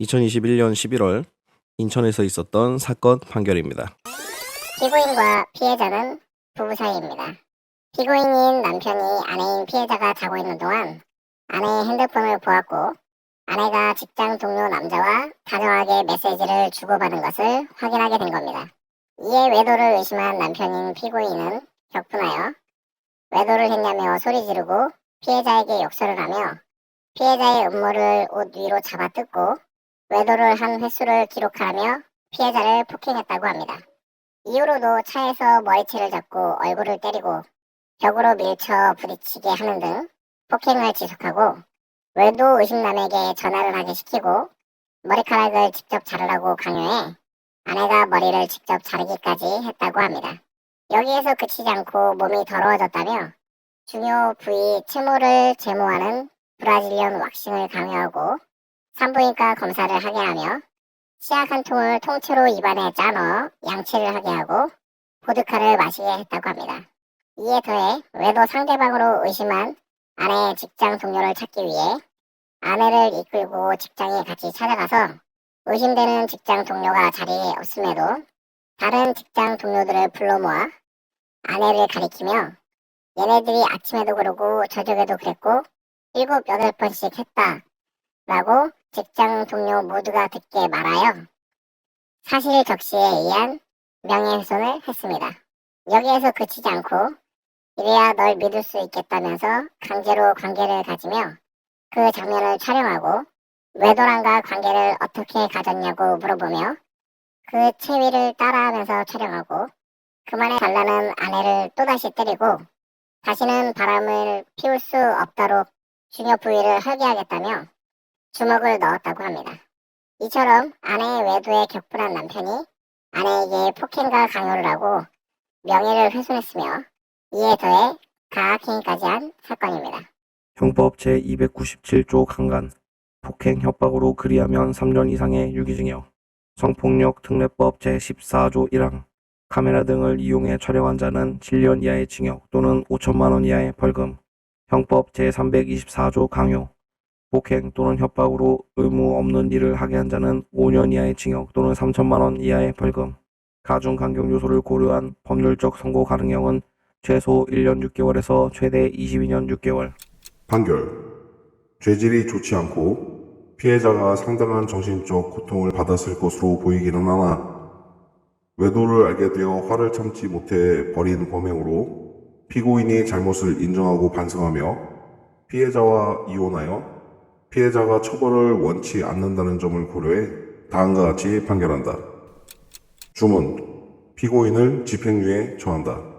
2021년 11월 인천에서 있었던 사건 판결입니다. 피고인과 피해자는 부부 사이입니다. 피고인인 남편이 아내인 피해자가 자고 있는 동안 아내의 핸드폰을 보았고 아내가 직장 동료 남자와 다정하게 메시지를 주고받은 것을 확인하게 된 겁니다. 이에 외도를 의심한 남편인 피고인은 격분하여 외도를 했냐며 소리 지르고 피해자에게 욕설을 하며 피해자의 음모를 옷 위로 잡아 뜯고 외도를 한 횟수를 기록하며 피해자를 폭행했다고 합니다. 이후로도 차에서 머리채를 잡고 얼굴을 때리고 벽으로 밀쳐 부딪히게 하는 등 폭행을 지속하고 외도 의심남에게 전화를 하게 시키고 머리카락을 직접 자르라고 강요해 아내가 머리를 직접 자르기까지 했다고 합니다. 여기에서 그치지 않고 몸이 더러워졌다며 중요 부위 채모를 제모하는 브라질리언 왁싱을 강요하고 산부인과 검사를 하게 하며 치약 한 통을 통째로 입안에 짜넣어 양치를 하게 하고 보드카를 마시게 했다고 합니다. 이에 더해 외도 상대방으로 의심한 아내의 직장 동료를 찾기 위해 아내를 이끌고 직장에 같이 찾아가서 의심되는 직장 동료가 자리에 없음에도 다른 직장 동료들을 불러 모아 아내를 가리키며 얘네들이 아침에도 그러고 저녁에도 그랬고 일곱 여덟 번씩 했다 라고 직장 동료 모두가 듣게 말하여 사실 적시에 의한 명예훼손을 했습니다. 여기에서 그치지 않고 이래야 널 믿을 수 있겠다면서 강제로 관계를 가지며 그 장면을 촬영하고 외도랑과 관계를 어떻게 가졌냐고 물어보며 그 체위를 따라하면서 촬영하고 그만해 달라는 아내를 또다시 때리고 다시는 바람을 피울 수 없도록 중요 부위를 헐게하겠다며 주먹을 넣었다고 합니다. 이처럼 아내의 외도에 격분한 남편이 아내에게 폭행과 강요를 하고 명예를 훼손했으며 이에 더해 가학행위까지 한 사건입니다. 형법 제297조 강간 폭행 협박으로 그리하면 3년 이상의 유기징역 성폭력 특례법 제14조 1항 카메라 등을 이용해 촬영한 자는 7년 이하의 징역 또는 5천만 원 이하의 벌금 형법 제324조 강요 폭행 또는 협박으로 의무 없는 일을 하게 한 자는 5년 이하의 징역 또는 3천만 원 이하의 벌금 가중 강경 요소를 고려한 법률적 선고 가능형은 최소 1년 6개월에서 최대 22년 6개월 판결. 죄질이 좋지 않고 피해자가 상당한 정신적 고통을 받았을 것으로 보이기는 하나 외도를 알게 되어 화를 참지 못해 벌인 범행으로 피고인이 잘못을 인정하고 반성하며 피해자와 이혼하여 피해자가 처벌을 원치 않는다는 점을 고려해 다음과 같이 판결한다. 주문. 피고인을 집행유예 처한다.